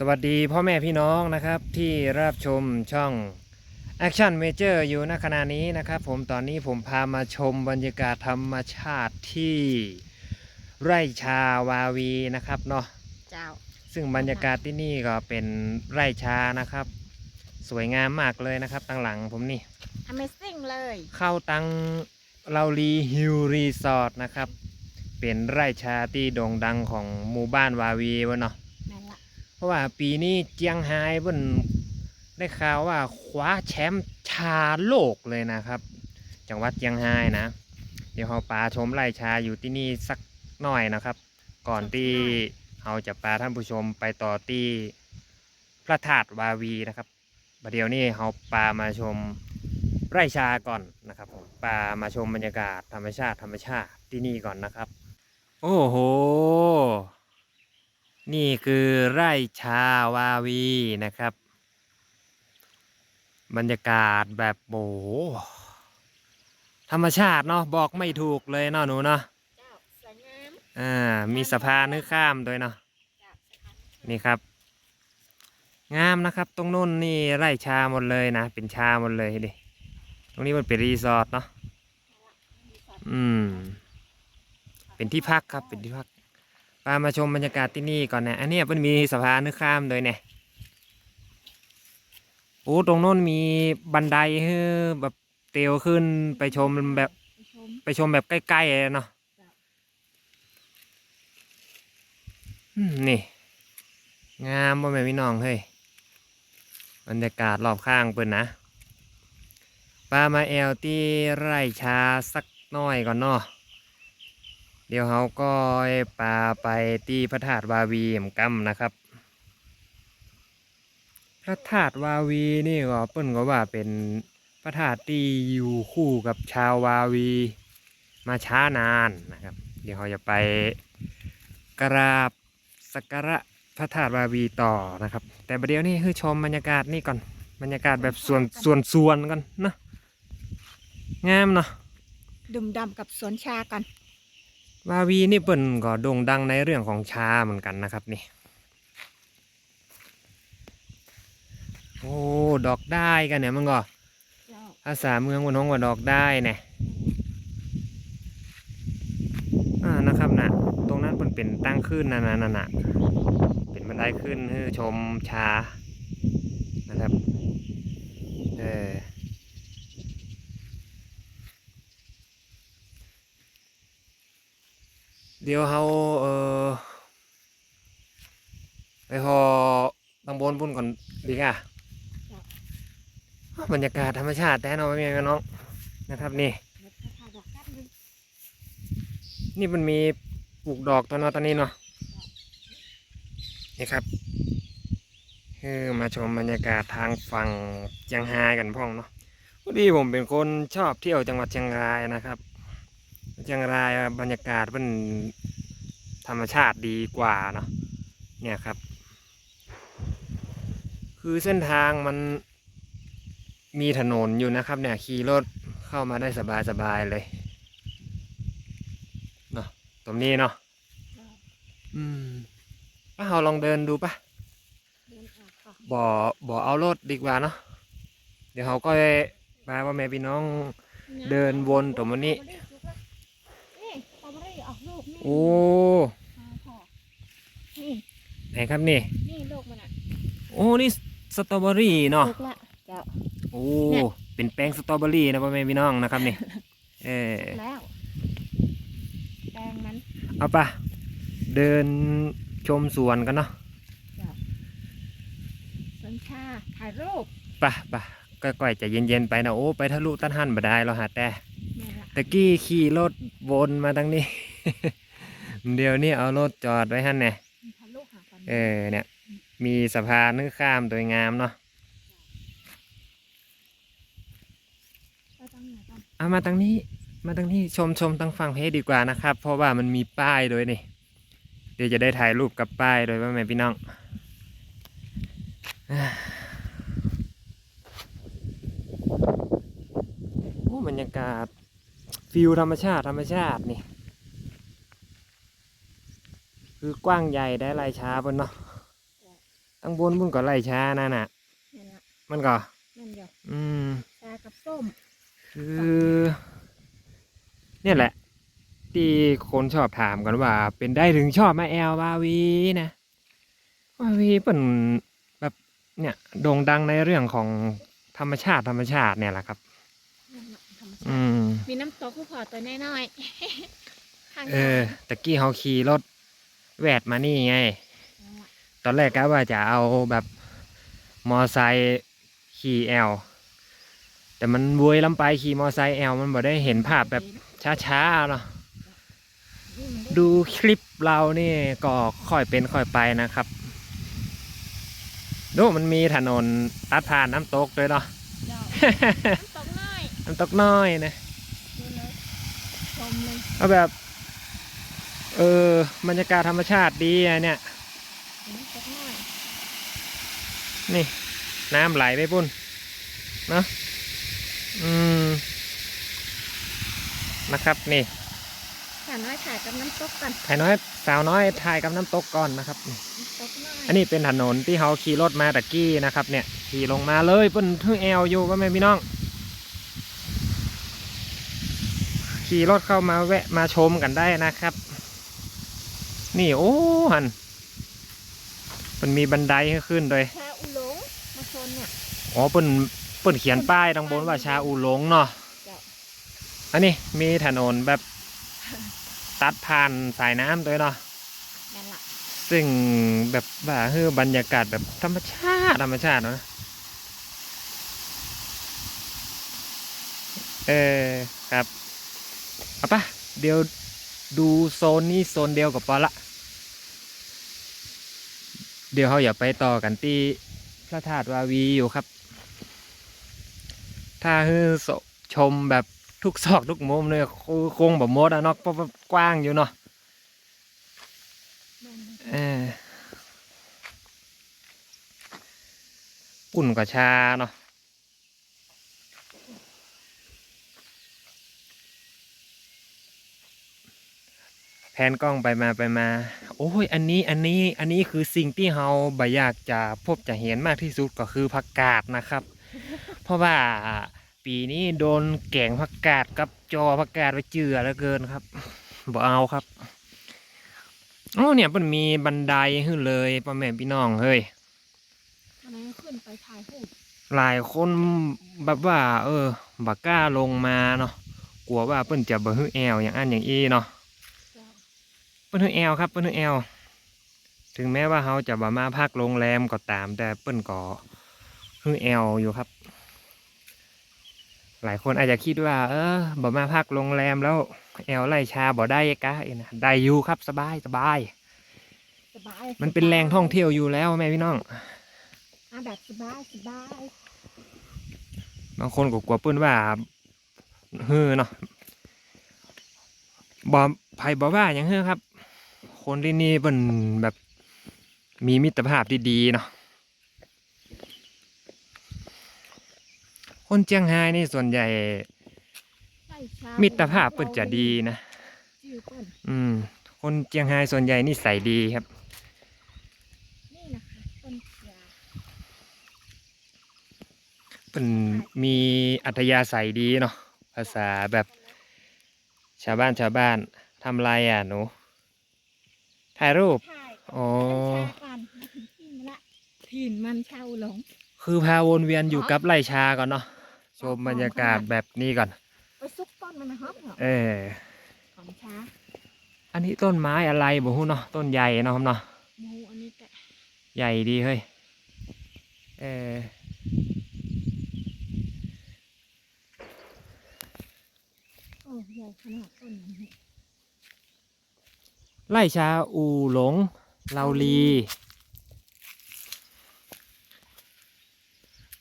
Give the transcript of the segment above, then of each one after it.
สวัสดีพ่อแม่พี่น้องนะครับที่รับชมช่อง Action Major อยู่ณขณะนี้นะครับ ผมตอนนี้ผมพามาชมบรรยากาศธรรมชาติที่ไร่ชาวาวีนะครับเนาะเจ้า ซึ่งบรรยากาศที่นี่ก็เป็นไร่ชานะครับ สวยงามมากเลยนะครับตั้งหลังผมนี่ Amazing เลย เข้าตังเราลีฮิลรีสอร์ทนะครับ เป็นไร่ชาที่โด่งดังของหมู่บ้านวาวีวะเนาะนั่นละ เพราะว่าปีนี้เจียงไฮ้เพิ่นได้ข่าวว่าคว้าแชมป์ชาโลกเลยนะครับ จังหวัดเจียงไฮ้นะ เดี๋ยวเราปาชมไร่ชาอยู่ที่นี่สักหน่อยนะครับ ก่อนที่เราจะปาท่านผู้ชมไปต่อที่พระธาตุวาวีนะครับประเดี๋ยวนี้เราปามาชมไร่ชาก่อนนะครับผมปามาชมบรรยากาศธรรมชาติธรรมชาติที่นี่ก่อนนะครับ โอ้โห นี่คือไร่ชาวาวีนะครับ บรรยากาศแบบโอ้โหธรรมชาติเนาะบอกไม่ถูกเลยเนาะหนูเนาะเจ้าสวยงามอ่ามีสะพานนึกข้ามด้วยเนาะเจ้าสะพานนี่ครับ งามนะครับ ตรงนู้นนี่ไร่ชาหมดเลยนะเป็นชาหมดเลยดิตรงนี้มันเป็นรีสอร์ทเนาะอืม เป็นที่พักครับเป็นที่พักพามาชมบรรยากาศที่นี่ก่อนนะ อันนี้มันมีสะพานนึกข้ามด้วยเนี่ยโอ้ตรงโน้นมีบันไดให้แบบเตียวขึ้นไปชมแบบ ไปชมแบบใกล้ๆเลยเนาะนี่ งามบ่แม่พี่น้องเฮ้ยบรรยากาศรอบข้างเปิ่นนะปามาแอลที่ไร่ชาสักน้อยก่อนเนาะ เดี๋ยวเขาก็ปาไปที่พระธาตุวาวีเหมือนกันนะครับ พระธาตุวาวีนี่ก็เปิ้นก็ว่าเป็นพระธาตุที่อยู่คู่กับชาววาวีมาช้านานนะครับ เดี๋ยวเราจะไปกราบสักการะพระธาตุวาวีต่อนะครับ แต่ประเดี๋ยวนี้คือชมบรรยากาศนี่ก่อนบรรยากาศแบบส่วนส่วนส่วนกันนะงามเนาะดุมดำกับสวนชากัน วาวีนี่เปิ่นก็โด่งดังในเรื่องของชาเหมือนกันนะครับนี่ โอ้ดอกได้กันเนี่ยมันก็ภาษาเมืองบนห้องว่าดอกได้เนี่ยอ่านะครับนะตรงนั้นเปิ่นเป็นตั้งขึ้นนะนะนะนะเป็นบันไดขึ้นให้ชมชานะครับเออ เดี๋ยวเราเออไปหอตังบนบุญก่อนดีก่ะบรรยากาศธรรมชาติแท้เนอนไม่มีกันน้องนะครับนี่เดี๋ยวจะพาดอกกันเลยนี่มันมีปลูกดอกตัวเนอตอนนี้เนาะนี่ครับคือมาชมบรรยากาศทางฝั่งเชียงรายกันพ่องเนาะพอดีผมเป็นคนชอบเที่ยวจังหวัดเชียงรายนะครับ เชียงรายบรรยากาศมันธรรมชาติดีกว่าเนาะเนี่ยครับ คือเส้นทางมันมีถนนอยู่นะครับเนี่ยขี่รถเข้ามาได้สบายๆเลยเนาะตรงนี้เนาะเจ้าอืมป้าเราลองเดินดูปะเดินออกก่อนบ่อบ่อเอารถดีกว่าเนาะเดี๋ยวเขาก็มาว่าแม่พี่น้องเดินวนตรงนี้นี่สตรอเบอรี่ ออกลูกนี่โอ้หาพ่อนี่ไหนครับนี่ นี่ลูกมันอะโอ้นี่สตรอเบอรี่เนาะลูกละเจ้า โอ้เนี่ย เป็นแป้งสตรอเบอรี่นะพ่อแม่พี่น้องนะครับนี่ เออแล้วแปลงมัน เอาปะเดินชมสวนกันเนาะสวนชาถ่ายรูปปะปะก็ก่อยๆใจะเย็นๆไปนะโอ้ไปทะลุต้นหันบ่ได้เราหาแต่นี่ละตะกี้ขี่รถวนมาทางนี้ เดี๋ยวนี้เอารถจอดไว้หันเนี่ยทะลุหากันเออเนี่ย มีสะพานนึกข้ามตัวยงามเนาะไปตรงไหนกันเอามาทางนี้ มาทางนี้ชมชมทางฝั่งเพจดีกว่านะครับ เพราะว่ามันมีป้ายด้วยนี่เดี๋ยวจะได้ถ่ายรูปกับป้ายโดวยว่าแม่พี่น้องอ่าโอ้บรรยากาศฟิลธรรมชาติธรรมชาตินี่ คือกว้างใหญ่ได้ลายช้าบนเนาะตั้งบนบุญก็ไล่ชานั่นน่ะนั่นละมันก็นั่นเดียวอืมชากับส้ม คือ เนี่ยแหละ ที่คนชอบถามกันว่า เป็นได้ถึงชอบมาแอลวาวีนะวาวีเป็นแบบเนี่ยโด่งดังในเรื่องของธรรมชาติธรรมชาติเนี่ยแหละครับนั่นละธรรมชาอืติมมีน้ำตกผู้พอตัวน้อยๆข้างเออตะกี้เขาขี่รถ แวดมานี่ไงนั่นละตอนแรกก็ว่าจะเอาแบบมอไซค์ขี่แอลแต่มันเวยลำไปขี่มอไซค์แอลมันบ่ได้เห็นภาพแบบช้าๆเนาะนี่มันได้ดูคลิปเรานี่ก็ค่อยเป็นค่อยไปนะครับดูมันมีถนนตัดผ่านน้ำตกด้วยเนาะเจ้าน้ำตกน้อยน้ำตกน้อยนะดูเลยชมเลยเอาแบบ เออบรรยากาศธรรมชาติดีอะเนี่ยน้ำตกน้อยนี่ น้ำไหลไปปุ้นเนาะอืมนะครับนี่ถ่ายน้อยถ่ายกับน้ำตกกันถ่ายน้อยสาวน้อยถ่ายกับน้ำตกก่อนนะครับน้ำตกน้อยอันนี้เป็นถนนที่เขาขี่รถมาตะกี้นะครับ เนี่ยขี่ลงมาเลยเพิ่นทึ่งแอลอยู่ก็แม่พี่น้อง ขี่รถเข้ามาแวะมาชมกันได้นะครับ นี่โอ้หัน มันมีบันไดให้ขึ้นด้วยชาอุหลงมาชนเนี่ยอ๋อเปิ้นเปิ้นเขียนป้ายตรงบนว่าชาอูหลงเนาะจ้ะอันนี้มีถนนแบบตัดผ่านสายน้ำด้วยเนาะนั่นละซึ่งแบบว่าเฮ้อบรรยากาศแบบธรรมชาติธรรมชาติเนาะเออครับเอาปะเดี๋ยวดูโซนนี้โซนเดียวกับปอละ เดี๋ยวเขาอย่าไปต่อกันที่พระธาตุวาวีอยู่ครับ ถ้าคือชมแบบทุกซอกทุกมุมเลยคงคงแบบมดอะนอกกว้างอยู่เนาะเออปุ่นกับชาเนาะ แพนกล้องไปมาไปมา โอ้ย อันนี้อันนี้อันนี้คือสิ่งที่เราบอยากจะพบจะเห็นมากที่สุดก็คือผักกาดนะครับ เพราะว่าปีนี้โดนแกงผักกาดกับจอผักกาดไปเจือเหลือเกินครับบ่เอาครับอ๋อเนี่ยมันมีบันไดขึ้นเลยพ่อแม่พี่น้องเฮ้ยอะไรขึ้นไปถ่ายรูปหลายคนแบบว่า เออบักกล้าลงมาเนาะกลัวว่าเปิ้นจะบ่ฮึแอวอย่างอันอย่างอีเนาะเจ้า เปิ้นฮึแอวครับเปิ้นฮึแอวถึงแม้ว่าเขาจะบ่มาพักโรงแรมก็ตาม แต่เปิ้นก็ฮึแอวอยู่ครับ หลายคนอาจจะคิดว่า เออบ่มาพักโรงแรมแล้วแอวไล่ชาบ่ได้กะเอ็นะได้อยู่ครับสบายสบายสบายมันเป็นแหล่งท่องเที่ยวอยู่แล้วแม่พี่น้องอะแบบสบายสบายบางคนก็กลัวเปื้นว่าเฮ้อเนาะบอไผบอกว่าอย่างเฮ้อครับ คนที่นี่เป็นแบบมีมิตรภาพที่ดีเนาะคนเจียงไฮ้นี่ส่วนใหญ่ไล่ชามิตรภาพเปิ่นจะดีนะจื้อเปิ้นอืม คนเจียงไฮ้ส่วนใหญ่นิสัยดีครับนี่นะคะต้นยาเป็นมีอัธยาศัยดีเนาะภาษาแบบชาวบ้านชาวบ้านทำไรอะหนู ถ่ายรูป ถ่ายอ๋อชากันมาถึงที่มันละถิ่นมันชาอุหลง คือพาวนเวียนอยู่กับไร่ชาก่อนเนาะ ชมบรรยากาศแบบนี้ก่อน ไปซุกต้นมันนะครับเหรอเออ ของชาอันนี้ต้นไม้อะไรบ่ฮู้เนาะ ต้นใหญ่เนาะครับเนาะ หมูอันนี้แกะใหญ่ดีเฮ้ย เออ โอ้ใหญ่ขนาดต้นนี้ ไร่ชาอูหลงเลาลี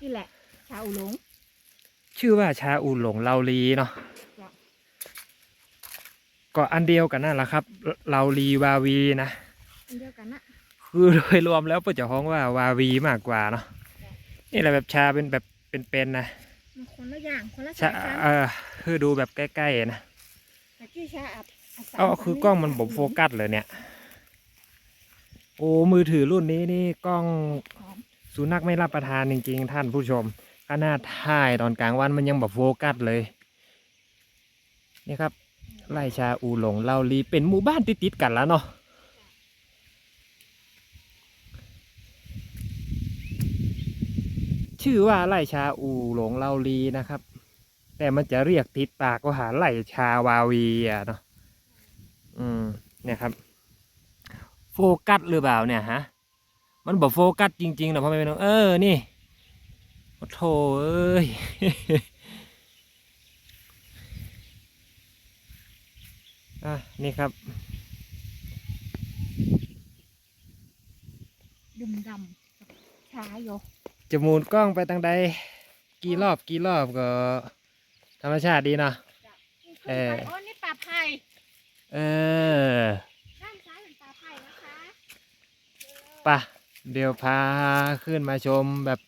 นี่แหละ ชาอุหลง ชื่อว่าชาอูหลงเลาลีเนาะจ้ะ ก็อันเดียวกันนั่นแหละครับเลาลีวาวีนะ อันเดียวกันนะคือโดยรวมแล้วเพื่อจะฮ้องว่าวาวีมากกว่าเนาะนี่แหละแบบชาเป็นแบบเป็นๆนะมันคนละอย่างคนละชาสายพันธุ์เออคือดูแบบใกล้ๆนะแต่ที่ชาอับอับสาม เอ๋อคือกล้องมันบ่โฟกัสเลยเนี่ย โอ้มือถือรุ่นนี้นี่กล้องหอมสุนัขไม่รับประทานจริงๆ ท่านผู้ชมขนาดถ่ายตอนกลางวันมันยังแบบโฟกัสเลยนี่ครับไร่ชาอูหลงเล่าลีเป็นหมู่บ้านติดๆกันแล้วเนาะชื่อว่าไร่ชาอูหลงเล่าลีนะครับ แต่มันจะเรียกติดปากว่าหาไร่ชาวาวีอะเนาะ อืมเนี่ยครับ โฟกัสหรือเปล่าเนี่ยฮะ มันบอกโฟกัสจริงๆนะพ่อแม่พี่น้องเออนี่โอ้โถเอ้ยอะนี่ครับ ดุมดำช้าโยจะหมูนกล้องไปทางใด กี่รอบกี่รอบก็ ธรรมชาติดีเนาะ เออโอ้นี่ป่าไผ่ เออด้านซ้ายเป็นป่าไผ่นะคะปะเดี๋ยวพาขึ้นมาชมแบบ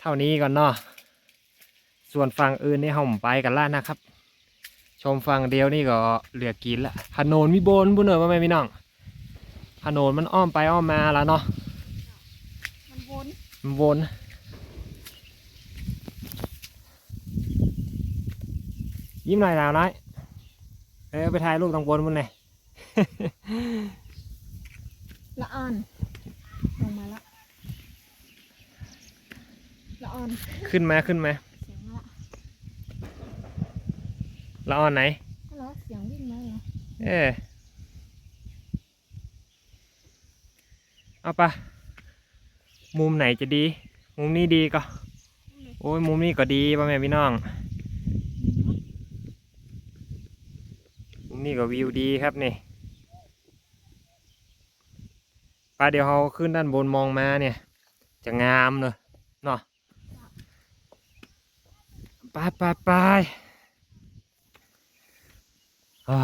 เท่านี้ก่อนเนาะส่วนฝั่งอื่นนี่ห่มไปกันแล้วนะครับ ชมฝั่งเดียวนี่ก็เหลือกินละถนนมีโบนบุญเนอว่าไม่พี่น้องถนนมันอ้อมไปอ้อมมาแล้วเนาะมันวนมันวนยิ้มหน่อยดาวน้อย เออไปถ่ายรูปตรงบนมุนเลยละอ่อน ลงมาละ ละอ่อนขึ้นมาขึ้นมาเสียงละละอ่อนไหน ฮัลโหลเสียงวิ่งมาเหรอเออเอาปะมุมไหนจะดี มุมนี้ดีก็ โอ้ยมุมนี้ก็ดีป่ะแม่พี่น้อง มุม นี้ก็วิวดีครับนี่ปเดี๋ยวเราขึ้นด้านบนมองมาเนี่ย จะงามเลยเนาะไปไปไปอ่า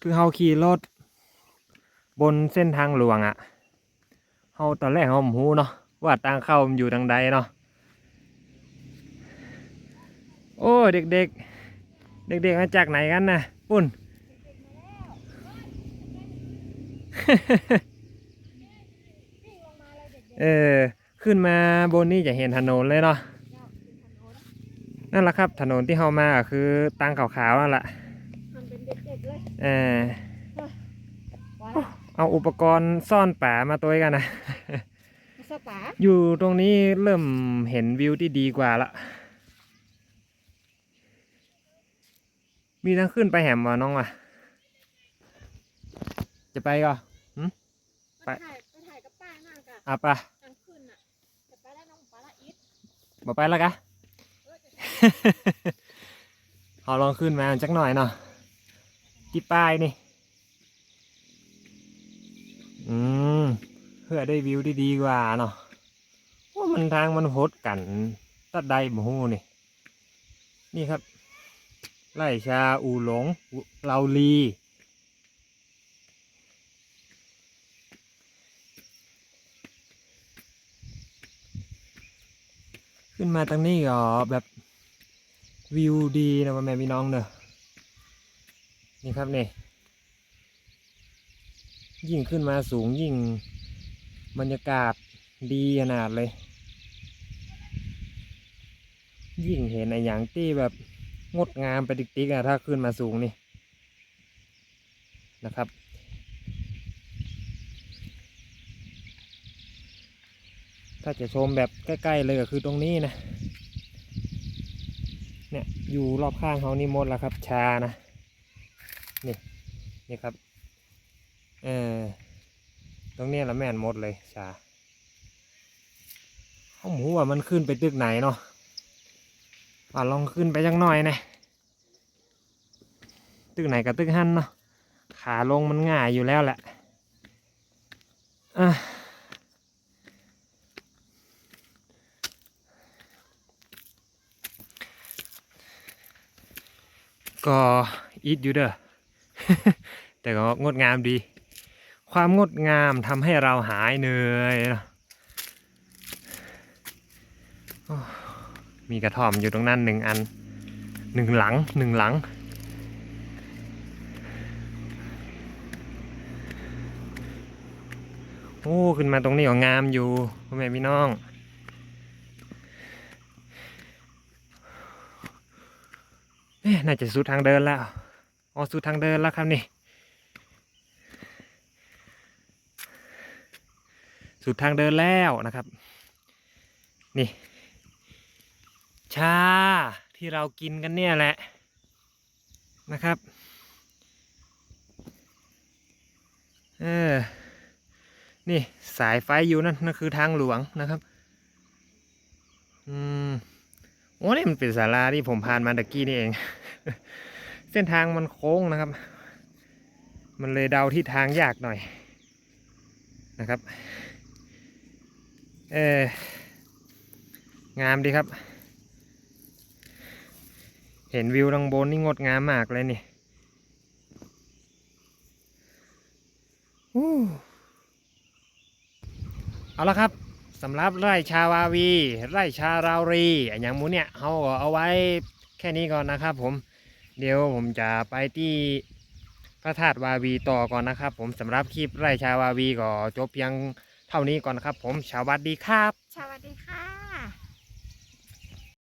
คือเฮาขี่รถบนเส้นทางหลวงอะ่ะเฮาตอนแรกเฮาหมูเนาะ ว่าทางเข้ามันอยู่ทางใดเนาะโอ้เด็กๆ เด็กๆมาจากไหนกันนะปุ่น เออ ขึ้นมาบนนี้จะเห็นถนนเลยเนาะนั่นแหละครับ ถนนที่เฮามาก็คือตังขาวๆนั่นแหละมันเป็นเด็กๆเลยเออว้าเอาอุปกรณ์ซ่อนป่ามาตัวกันนะ สปาอยู่ตรงนี้เริ่มเห็นวิวที่ดีกว่าละ มีทั้งขึ้นไปแหมวะน้องวะจะไปก็ไปถ่ายไปถ่ายกับป้ามากอะอะปะกลางคืนอะจะไปแล้วน้องปลาละอิดบอกไปแล้วกะเออจะเอาลองขึ้นมาจักหน่อยเนาะที่ป้ายนี่ อืม เพื่อได้วิวที่ดีกว่าเนาะว่ามันทางมันโหดกันตัดใดหมูนี่ นี่ครับ ไล่ชาอูหลงเลาลีขึ้นมาตรงนี้ก็แบบวิวดีนะพ่อแม่พี่น้องเนอะนี่ครับนี่ยิ่งขึ้นมาสูงยิ่ง บรรยากาศดีขนาดเลย ยิ่งเห็นไอ้อย่างที่แบบงดงามไปติ๊กๆอะถ้าขึ้นมาสูงนี่นะครับ ถ้าจะชมแบบใกล้ๆเลยก็คือตรงนี้นะ เนี่ยอยู่รอบข้างเขานี่หมดแล้วครับ ชานะ นี่ นี่ครับ เออ ตรงนี้ละแม่นหมดเลยชาเขาหมูว่ามันขึ้นไปตึกไหนเนาะอะลองขึ้นไปจังหน่อยนะตึกไหนกับตึกหันเนาะขาลงมันง่ายอยู่แล้วแหละอะก็อีทอยู่เด้อ แต่ก็งดงามดี ความงดงามทำให้เราหายเหนื่อยนะมีกระท่อมอยู่ตรงนั้นหนึ่งอันหนึ่งหลังหนึ่งหลัง โอ้ ขึ้นมาตรงนี้ก็งามอยู่พ่อแม่พี่น้องเอ๊ะน่าจะสุดทางเดินแล้ว อ๋อสุดทางเดินแล้วครับนี่ สุดทางเดินแล้วนะครับ นี่ ชาที่เรากินกันเนี่ยแหละนะครับเออนี่สายไฟอยู่นั่นนั่นคือทางหลวงนะครับ อืมโอ้นี่มันเป็นศาลาที่ผมผ่านมาตะกี้นี่เอง เส้นทางมันโค้งนะครับ มันเลยเดาที่ทางยากหน่อยนะครับ เอองามดีครับ เห็นวิวดังบนนี่งดงามมากเลยนี่อู้เอาละครับสำหรับไร่ชาวาวี ไร่ชาราวรีอย่างมูเนี่ยเขาเอาไว้แค่นี้ก่อนนะครับ ผมเดี๋ยวผมจะไปที่พระธาตุวาวีต่อก่อนนะครับ ผมสำหรับคลิปไร่ชาวาวีก็จบเพียง เท่านี้ก่อนนะครับ ผมสวัสดีครับ สวัสดีค่ะ